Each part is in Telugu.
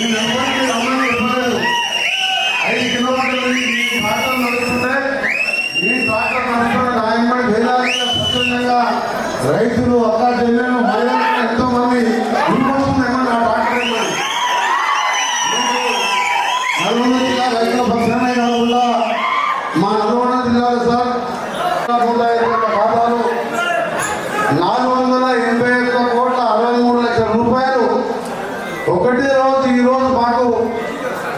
వీళ్ళందరికీ అమలు ఇవ్వలేదు ఐదు కిలోమీటర్ల ఈ ట్రాక్టర్ నడుస్తుంటే ఈ ట్రాక్టర్ నడుస్తున్న నాయమ్మడి వేలాది రైతులు అక్క చెల్లెలు మహిళలు ఎంతో మంది ఇంకొస్తుందేమో జిల్లా రైతుల పక్షానే కాకుండా మా నల్గొండ జిల్లాలో సార్ నూట ఇరవై నాలుగు వందల ఎనభై ఒక్క కోట్ల అరవై మూడు లక్షల రూపాయలు ఒకటి రోజు ఈరోజు మాకు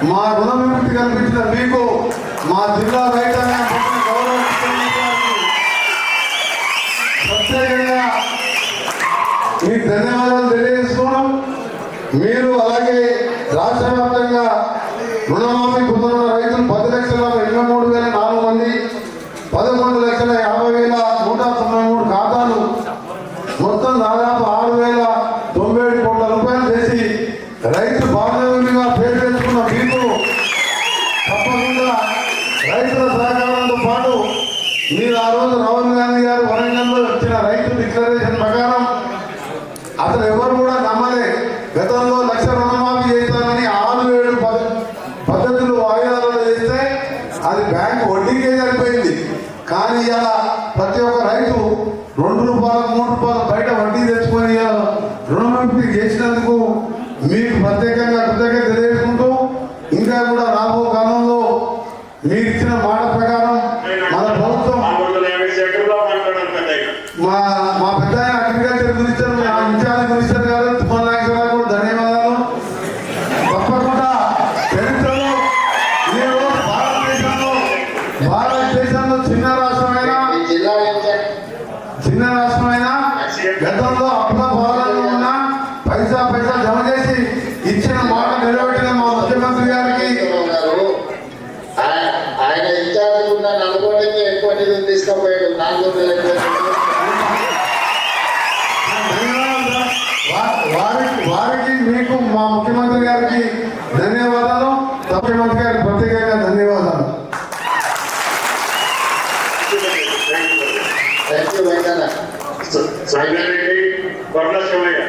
మా రుణ విముక్తి కల్పించిన మీకు మా జిల్లా రైతు ప్రత్యేకంగా మీకు ధన్యవాదాలు తెలియజేస్తున్నాం మీరు అలాగే రాష్ట్ర వ్యాప్తంగా రుణమాఫీ పొందుతున్న రైతులు పది లక్షల ఎనభై మూడు వేల నాలుగు మంది పదకొండు లక్షల యాభై వేల నూట తొంభై మూడు ఖాతాలు మొత్తం దాదాపు ఆరు వేల తొంభై ఏడు కోట్ల రూపాయలు చేసి రైతు బాంధవ్యులుగా పేరు తెచ్చుకున్న మీకు తప్పకుండా రైతుల సహకారంతో పాటు మీరు ఆ రోజు రాహుల్ గాంధీ గారు వరంగల్లో వచ్చిన రైతు డిక్లరేషన్ ప్రకారం అతను ఎవరు కూడా నమ్మలే. గతంలో లక్ష రుణమాఫీ చేస్తామని ఆరు ఏడు పద్ధతులు వాయిదాలలో చేస్తే అది బ్యాంక్ వడ్డీకే సరిపోయింది. కానీ ఇలా ప్రతి ఒక్క రైతు రెండు రూపాయలు మూడు రూపాయలు బయట వడ్డీ తెచ్చుకొని రుణమాఫీ చేసినందుకు మీకు ప్రత్యేకంగా కృతజ్ఞత తెలియజేసుకుంటూ ఇంకా కూడా రాబో కాలంలో మీరు ఇచ్చిన మాట ప్రకారం మా మా పెద్ద అగ్రికల్చర్ మినిస్టర్ ఇన్ఛార్జ్ మినిస్టర్ గారు తుమ్మల నాగేశ్వర గారు కూడా ధన్యవాదాలు. తప్పకుండా చరిత్రలో ఈ రోజు భారతదేశంలో భారతదేశంలో చిన్న రాష్ట్రమైనా ఈ జిల్లా ఇన్ఛార్జ్ చిన్న రాష్ట్రమైనా గతంలో అప్పుల పాలనలో ఉన్న పైసా పైసా జమ చేసి ఇచ్చిన మాట నిలబెట్టిన మా ముఖ్యమంత్రి గారికి గారు ఆయన- ఆయన ఇన్ఛార్జ్ ఉన్న నల్గొండకి ఎక్కువ నిధులు తీసుకుపోయాడు నాలుగు వందల ఎనభై రెండు. ధన్యవాదాలు సార్. వా- వారికి వారికి మీకు మా ముఖ్యమంత్రి గారికి ధన్యవాదాలు ముఖ్యమంత్రి గారికి ప్రత్యేకంగా ధన్యవాదాలు థ్యాంక్ యూ వెంకన్న సంగారెడ్డి కొట్ల శివయ్య